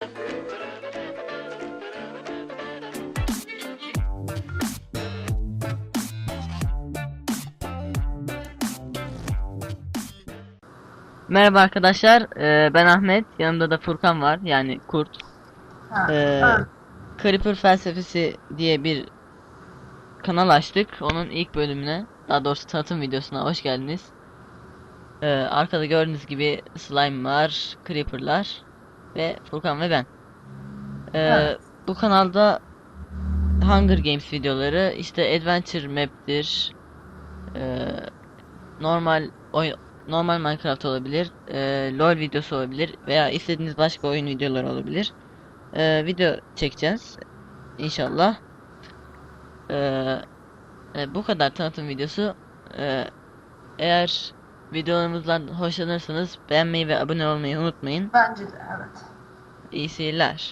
Merhaba arkadaşlar, ee, ben Ahmet, yanımda da Furkan var, yani Kurt. Ha, Ee, ha. Creeper Felsefesi diye bir kanal açtık. Onun ilk bölümüne, daha doğrusu tanıtım videosuna hoş geldiniz. Ee, arkada gördüğünüz gibi slime var, creeper'lar ve Furkan ve ben. Ee, Evet. Bu kanalda Hunger Games videoları, işte Adventure Map'tir, ee, normal oyun, normal Minecraft olabilir, ee, LoL videosu olabilir veya istediğiniz başka oyun videoları olabilir. Ee, video çekeceğiz inşallah. Ee, e, bu kadar tanıtım videosu. Ee, eğer videolarımızdan hoşlanırsanız beğenmeyi ve abone olmayı unutmayın. Bence de evet. İyi seyirler.